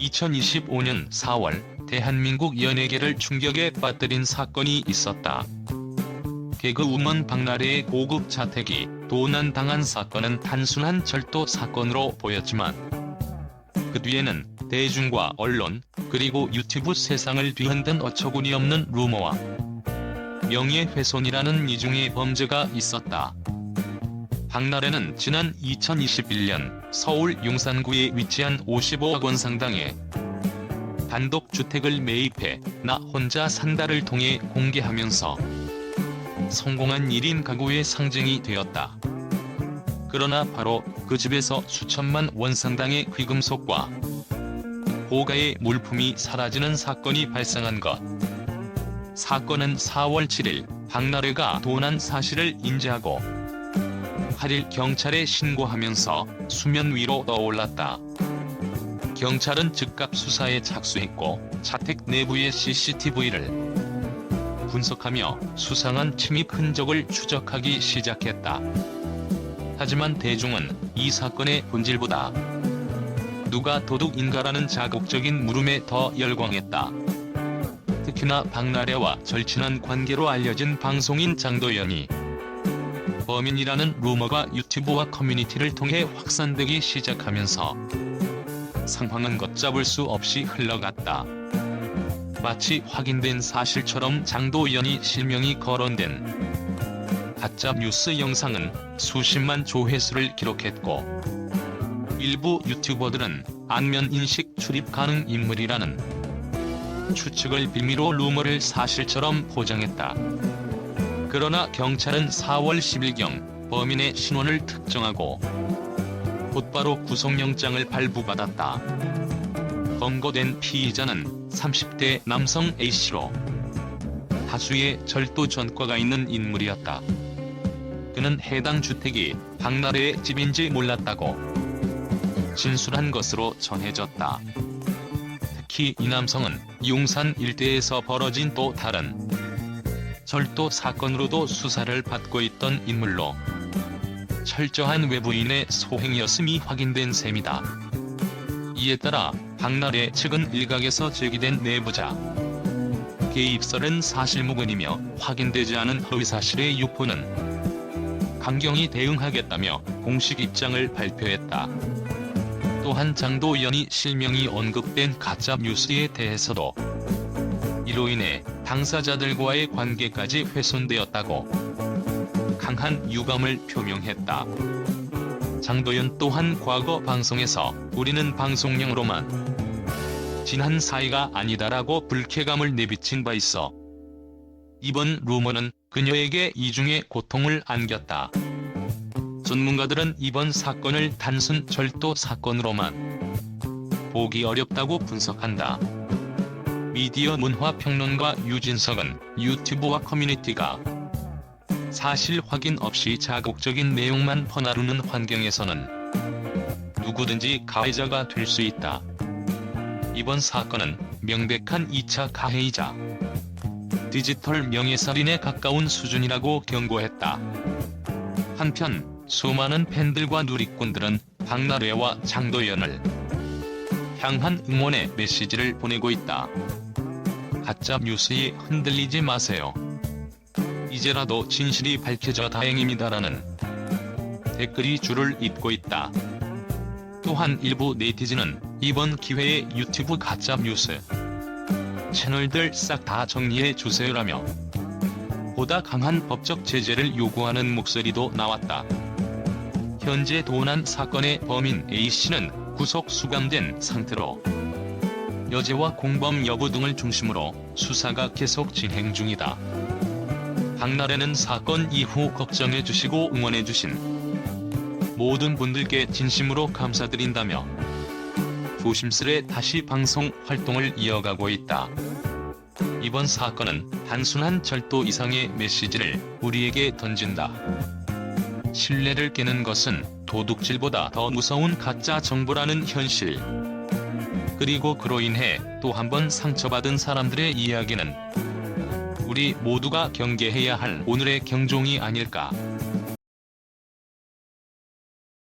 2025년 4월 대한민국 연예계를 충격에 빠뜨린 사건이 있었다. 개그우먼 박나래의 고급 자택이 도난당한 사건은 단순한 절도 사건으로 보였지만 그 뒤에는 대중과 언론 그리고 유튜브 세상을 뒤흔든 어처구니 없는 루머와 명예훼손이라는 이중의 범죄가 있었다. 박나래는 지난 2021년 서울 용산구에 위치한 55억 원 상당의 단독주택을 매입해 나 혼자 산다를 통해 공개하면서 성공한 1인 가구의 상징이 되었다. 그러나 바로 그 집에서 수천만 원 상당의 귀금속과 고가의 물품이 사라지는 사건이 발생한 것. 사건은 4월 7일 박나래가 도난 사실을 인지하고 8일 경찰에 신고하면서 수면 위로 떠올랐다. 경찰은 즉각 수사에 착수했고 자택 내부의 CCTV를 분석하며 수상한 침입 흔적을 추적하기 시작했다. 하지만 대중은 이 사건의 본질보다 누가 도둑인가라는 자극적인 물음에 더 열광했다. 특히나 박나래와 절친한 관계로 알려진 방송인 장도연이 범인이라는 루머가 유튜브와 커뮤니티를 통해 확산되기 시작하면서 상황은 걷잡을 수 없이 흘러갔다. 마치 확인된 사실처럼 장도연이 실명이 거론된 가짜 뉴스 영상은 수십만 조회수를 기록했고 일부 유튜버들은 안면 인식 출입 가능 인물이라는 추측을 빌미로 루머를 사실처럼 포장했다. 그러나 경찰은 4월 10일경 범인의 신원을 특정하고 곧바로 구속영장을 발부받았다. 검거된 피의자는 30대 남성 A씨로 다수의 절도 전과가 있는 인물이었다. 그는 해당 주택이 박나래의 집인지 몰랐다고 진술한 것으로 전해졌다. 특히 이 남성은 용산 일대에서 벌어진 또 다른 절도 사건으로도 수사를 받고 있던 인물로 철저한 외부인의 소행이었음이 확인된 셈이다. 이에 따라 박나래 측은 일각에서 제기된 내부자 개입설은 사실무근이며 확인되지 않은 허위사실의 유포는 강경히 대응하겠다며 공식 입장을 발표했다. 또한 장도연이 실명이 언급된 가짜 뉴스에 대해서도 이로 인해 당사자들과의 관계까지 훼손되었다고 강한 유감을 표명했다. 장도연 또한 과거 방송에서 우리는 방송용으로만 진한 사이가 아니다라고 불쾌감을 내비친 바 있어 이번 루머는 그녀에게 이중의 고통을 안겼다. 전문가들은 이번 사건을 단순 절도 사건으로만 보기 어렵다고 분석한다. 미디어 문화 평론가 유진석은 유튜브와 커뮤니티가 사실 확인 없이 자극적인 내용만 퍼나르는 환경에서는 누구든지 가해자가 될 수 있다. 이번 사건은 명백한 2차 가해이자 디지털 명예살인에 가까운 수준이라고 경고했다. 한편 수많은 팬들과 누리꾼들은 박나래와 장도연을 향한 응원의 메시지를 보내고 있다. 가짜 뉴스에 흔들리지 마세요. 이제라도 진실이 밝혀져 다행입니다라는 댓글이 줄을 잇고 있다. 또한 일부 네티즌은 이번 기회에 유튜브 가짜 뉴스 채널들 싹 다 정리해 주세요라며 보다 강한 법적 제재를 요구하는 목소리도 나왔다. 현재 도난 사건의 범인 A씨는 구속 수감된 상태로 여죄와 공범 여부 등을 중심으로 수사가 계속 진행 중이다. 박나래는 사건 이후 걱정해 주시고 응원해 주신 모든 분들께 진심으로 감사드린다며 조심스레 다시 방송 활동을 이어가고 있다. 이번 사건은 단순한 절도 이상의 메시지를 우리에게 던진다. 신뢰를 깨는 것은 도둑질보다 더 무서운 가짜 정보라는 현실. 그리고 그로 인해 또 한 번 상처받은 사람들의 이야기는 우리 모두가 경계해야 할 오늘의 경종이 아닐까.